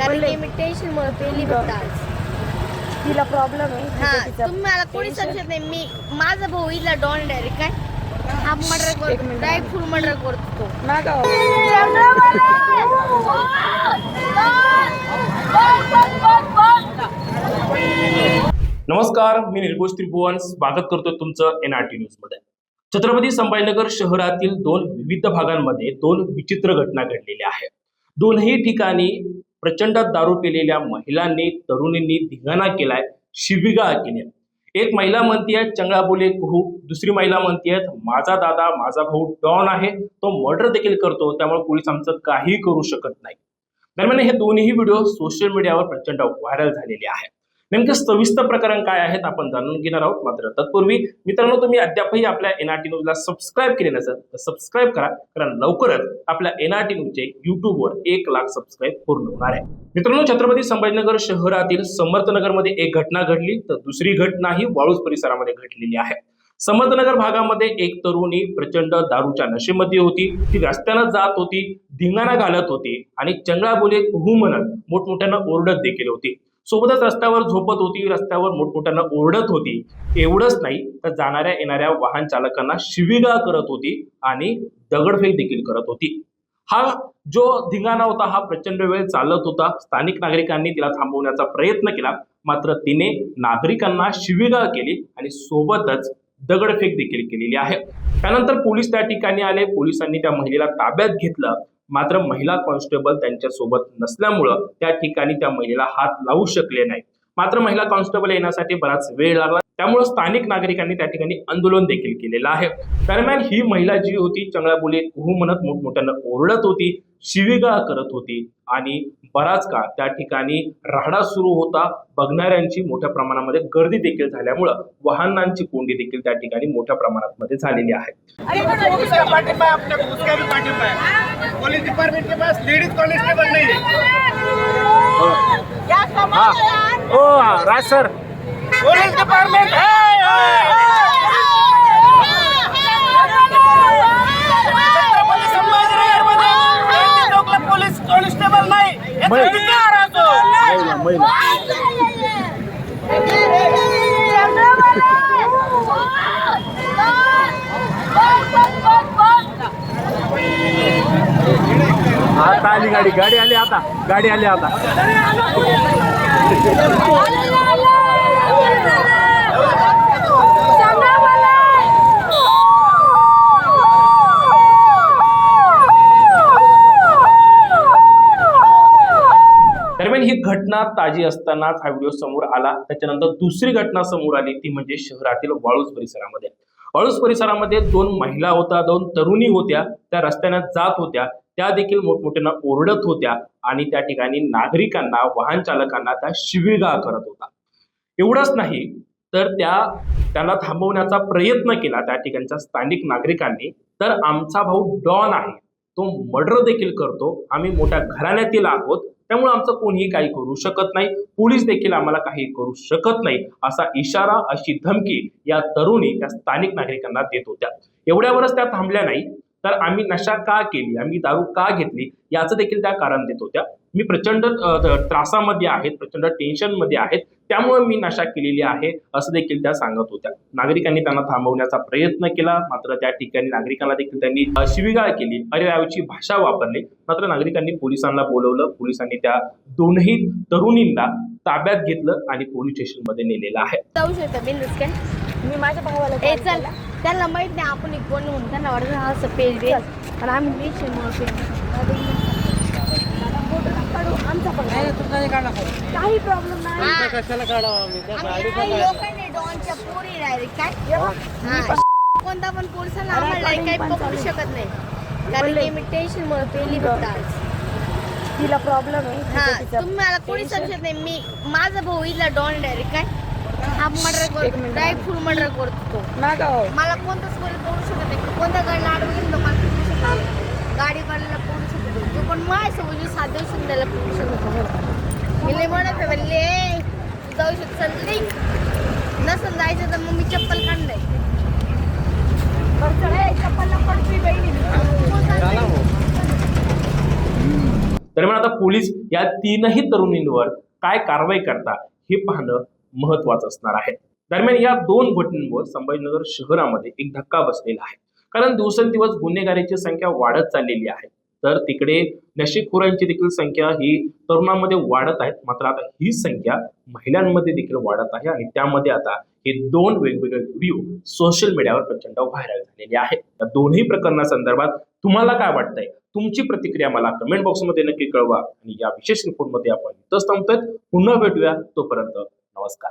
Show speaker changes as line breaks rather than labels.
कारण की मी टेन्शन मुळे पेली फक्त आज.
तिला प्रॉब्लेम आहे.
हा
तिचं
तुम्ही मला कोणी. समजत नाही. मी माझा भाऊ इथला डॉन डायरेक्ट काय हा मर्डर
एक
करतो. डायरेक्ट फुल मर्डर करतो तो.
ना गाव
नमस्कार मी निर्घोष त्रिभुवन. स्वागत करतोय तुमचं एन आर टी न्यूजमध्ये. छत्रपती संभाजीनगर शहरातील दोन विविध भागांमध्ये दोन विचित्र घटना घडलेल्या आहेत. दोनही ठिकाणी प्रचंड दारू पिलेल्या महिलांनी तरुणींनी धिंगाणा केलाय शिबिगा केली. एक महिला म्हणतीये चंगळा बोले कुहू. दुसरी महिला म्हणतीये माझा दादा माझा भाऊ डॉन आहे. तो मर्डर देखील करतो त्यामुळे पोलीस आमचं काही करू शकत नाही. दरम्यान हे दोन्ही व्हिडिओ सोशल मीडियावर प्रचंड व्हायरल झालेले आहेत. नेमकं सविस्तर प्रकरण काय आहेत आपण जाणून घेणार आहोत. मात्र तत्पूर्वी मित्रांनो तुम्ही अद्यापही आपल्या एनआरटी न्यूजला सबस्क्राईब केले नसेल तर सबस्क्राईब करा कारण लवकरच आपल्या एनआरटी न्यूजचे युट्यूबवर एक लाख सबस्क्राईब पूर्ण होणार आहे. मित्रांनो छत्रपती संभाजीनगर शहरातील समर्थनगरमध्ये एक घटना घडली तर दुसरी घटना ही वाळूज परिसरामध्ये घडलेली आहे. समर्थनगर भागामध्ये एक तरुणी प्रचंड दारूच्या नशेमध्ये होती. ती रस्त्यानं जात होती धिंगाणा घालत होती आणि चंगळा बोले कुहू म्हणत मोठमोठ्यानं ओरडत देखील होती. सोबतच रस्त्यावर झोपत होती रस्त्यावर मोठमोठ्यानं ओरडत होती. एवढंच नाही तर जाणाऱ्या येणाऱ्या वाहन चालकांना शिवीगाळ करत होती आणि दगडफेक देखील करत होती. हा जो धिंगाणा होता हा प्रचंड वेळ चालत होता. स्थानिक नागरिकांनी तिला थांबवण्याचा प्रयत्न केला. मात्र तिने नागरिकांना शिवीगाळ केली आणि सोबतच दगडफेक देखील केलेली आहे. त्यानंतर पोलीस त्या ठिकाणी आले. पोलिसांनी त्या महिलेला ताब्यात घेतलं. मात्र महिला कॉन्स्टेबल त्यांच्यासोबत नसल्यामुळं त्या ठिकाणी त्या महिलेला हात लावू शकले नाही मात्र महिला कॉन्स्टेबल येण्यासाठी बराच वेळ लागला त्यामुळे स्थानिक नागरिकांनी त्या ठिकाणी आंदोलन देखील केलेलं आहे दरम्यान ही महिला जी होती चंगळाबोली कुहू म्हणत मोठमोठ्यानं ओरडत होती शिवीगाळ करत होती आणि बराच काळ त्या ठिकाणी राहडा सुरू होता बघणाऱ्यांची मोठ्या प्रमाणामध्ये गर्दी देखील झाल्यामुळं वाहनांची कोंडी देखील त्या ठिकाणी मोठ्या प्रमाणात मध्ये झालेली आहे
पुलिस का पार्टिबा है अपने को उसका भी पार्टिबा है पुलिस डिपार्टमेंट के पास लेडीज कांस्टेबल नहीं है
ओ राज सर
पुलिस डिपार्टमेंट है छत्रपती संभाजीनगरमध्ये यांनी लोकला पोलीस कॉन्स्टेबल नाही याचा
गाडी गाडी आली आता गाडी आली आता. दरम्यान ही घटना ताजी असतानाच हा व्हिडिओ समोर आला. त्याच्यानंतर दुसरी घटना समोर आली ती म्हणजे शहरातील वाळूज परिसरामध्ये. वाळूज परिसरामध्ये दोन महिला होत्या दोन तरुणी होत्या. त्या रस्त्याने जात होत्या. त्या देखील मोठमोठ्यानं ओरडत होत्या आणि त्या ठिकाणी नागरिकांना वाहन चालकांना त्या शिवीगाळ करत होता. एवढंच नाही तर त्या त्यांना थांबवण्याचा प्रयत्न केला त्या ठिकाणच्या स्थानिक नागरिकांनी. तर आमचा भाऊ डॉन आहे तो मर्डर देखील करतो. आम्ही मोठ्या घराण्यातील आहोत त्यामुळे आमचं कोणीही काही करू शकत नाही. पोलीस देखील आम्हाला काही करू शकत नाही असा इशारा अशी धमकी या तरुणी त्या स्थानिक नागरिकांना देत होत्या. एवढ्यावरच त्या थांबल्या नाही. तर आम्ही नशा का केली? आम्ही दारू का घेतली? याचं देखील त्या कारण देत होत्या. मी प्रचंड त्रासामध्ये आहेत प्रचंड टेन्शनमध्ये आहेत. त्यामुळे मी नशा केलेली आहे असं देखील त्या सांगत होत्या. नागरिकांनी त्यांना थांबवण्याचा प्रयत्न केला. मात्र त्या ठिकाणी नागरिकांना देखील त्यांनी अ, शिवीगाळ केली. अरेरावीची भाषा वापरली. मात्र नागरिकांनी पोलिसांना बोलवलं. पोलिसांनी त्या दोनही तरुणींना ताब्यात घेतलं आणि पोलीस स्टेशनमध्ये नेलेलं आहे.
जाऊ शकता बिंदूस काय?
मी माझ्या भावाला
ए चल. त्यांना माहीत नाही आपण एक कोण म्हणून. त्यांना वाटत हा असं पेज दे आणि आम्ही टेन्शन मुळे आमचा पण काही प्रॉब्लेम नाही नाही डॉनच्या पोरी डायरेक्ट काय? हा. कोणता पण पोलिसांना आम्हाला काही पकडू शकत नाही. कारण मी टेन्शन मुळे पेली आज.
तिला प्रॉब्लेम आहे.
हा
तिचं तिचं
तुम्ही मला कोणी. समजत नाही. मी माझा भाऊ इथला डॉन डायरेक्ट काय? हा मर्डर
एक
करतो. डायरेक्ट फुल मर्डर करतो. तो.
ना गाव
मला कोणताच पोरी पडू शकत नाही. कोणत्या गाडीला अडवून घेतलं मला पडू शकत. नाही गाडीवाल्याला पडू शकत नाही. पण माझ्यासोबत सात दिवस त्याला शकत नाही. मी लय म्हणत आहे म्हणले तू जाऊ शकत नाही. नसेल जायचं तर मग मी चप्पल काढलंय चप्पलला पडती
दरम्यान आता पोलीस या तीनही तरुणींवर काय कारवाई करता हे पाहणं महत्वाचं असणार आहे. दरम्यान या दोन घटनांवर संभाजीनगर शहरामध्ये एक धक्का बसलेला आहे. कारण दिवसेंदिवस गुन्हेगारीची संख्या वाढत चाललेली आहे. तर तिकडे नशीबखोरांची देखील संख्या ही तरुणांमध्ये वाढत आहे. मात्र आता ही संख्या महिलांमध्ये देखील वाढत आहे आणि त्यामध्ये आता हे दोन वेगवेगळे व्हिडिओ सोशल मीडियावर प्रचंड व्हायरल झालेले आहेत. या दोन्ही प्रकरणासंदर्भात तुम्हाला काय वाटतंय? तुमची प्रतिक्रिया मला कमेंट बॉक्समध्ये नक्की कळवा. आणि या विशेष रिपोर्टमध्ये आपण इथंच थांबतोय. पुन्हा भेटूया. तोपर्यंत नमस्कार.